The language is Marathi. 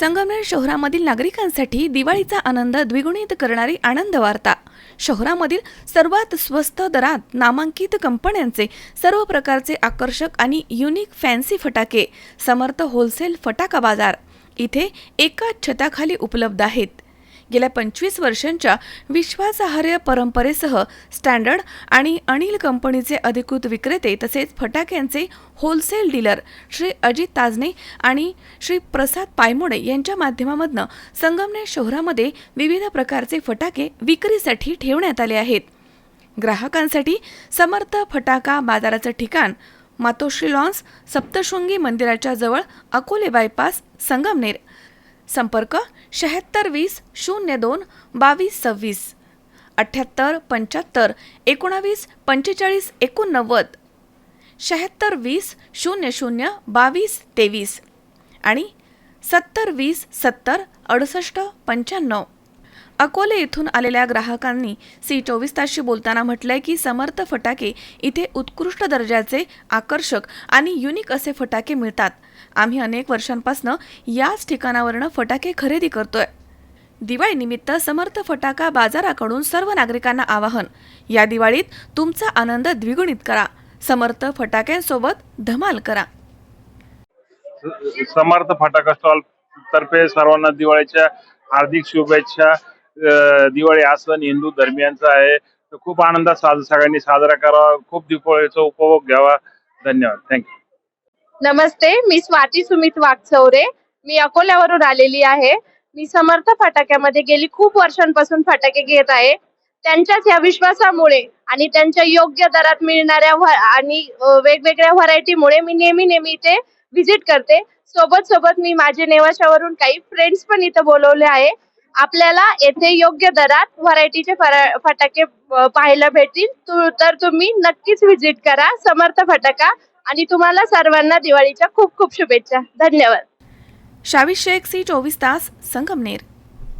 संगमनेर शहरामधील नागरिकांसाठी दिवाळीचा आनंद द्विगुणित करणारी आनंद वार्ता शहरामधील सर्वात स्वस्त दरात नामांकित कंपन्यांचे सर्व प्रकारचे आकर्षक आणि युनिक फॅन्सी फटाके समर्थ होलसेल फटाका बाजार. इथे एकाच छताखाली उपलब्ध आहेत. गेल्या पंचवीस वर्षांच्या विश्वासार्ह परंपरेसह स्टँडर्ड आणि अनिल कंपनीचे अधिकृत विक्रेते तसेच फटाक्यांचे होलसेल डीलर श्री अजित ताजने आणि श्री प्रसाद पायमोडे यांच्या माध्यमामधनं संगमनेर शहरामध्ये विविध प्रकारचे फटाके विक्रीसाठी ठेवण्यात आले आहेत. ग्राहकांसाठी समर्थ फटाका बाजाराचं ठिकाण मातोश्री लॉन्स सप्तशृंगी मंदिराच्या जवळ अकोले बायपास संगमनेर. संपर्क शहात्तर वीस शून्य दोन बावीस सव्वीस. अठ्ठ्याहत्तर पंच्याहत्तर एकोणावीस पंचेचाळीस एकोणनव्वद. शहात्तर वीस शून्य शून्य बावीस तेवीस आणि सत्तर वीस सत्तर अडुसष्ट पंच्याण्णव. अकोले येथून आलेल्या ग्राहकांनी सी चोवीस तासशी बोलताना म्हटलंय की समर्थ फटाके इथे उत्कृष्ट दर्जाचे आकर्षक आणि युनिक असे फटाके मिळतात. आम्ही अनेक वर्षांपासून याच ठिकाणावरनं फटाके खरेदी करतोय. दिवाळीनिमित्त समर्थ फटाका बाजाराकडून सर्व नागरिकांना आवाहन. या दिवाळीत तुमचा आनंद द्विगुणित करा. समर्थ फटाक्यांसोबत धमाल करा. समर्थ फटाका स्टॉल तर्फे सर्वांना दिवाळीच्या हार्दिक शुभेच्छा. दिवाळी हा सण हिंदू धर्मियांचा आहे. खूप आनंदात साज सगळ्यांनी साजरा करावा. खूप दिवाळीचा उपभोग घ्यावा. धन्यवाद. थँक्यू नमस्ते मी स्वाती सुमित वाघचौरे मी अकोल्यावरून आलेली आहे. मी समर्थ फटाक्यामध्ये गेली खूप वर्षांपासून फटाके घेत आहे. त्यांच्याच या विश्वासामुळे आणि त्यांच्या योग्य दरात मिळणाऱ्या आणि वेगवेगळ्या व्हरायटीमुळे मी नेहमी नेहमी इथे व्हिजिट करते. सोबत सोबत मी माझे नेवाशावरून काही फ्रेंड्स पण इथं बोलवले आहे. आपल्याला येथे योग्य दरात व्हरायटीचे फटाके पाहायला भेटतील. तर तुम्ही नक्कीच व्हिजिट करा. समर्थ फटाका. आणि तुम्हाला सर्वांना दिवाळीच्या खूप खूप शुभेच्छा. धन्यवाद. शावी शेख सी चोवीस तास संगमनेर.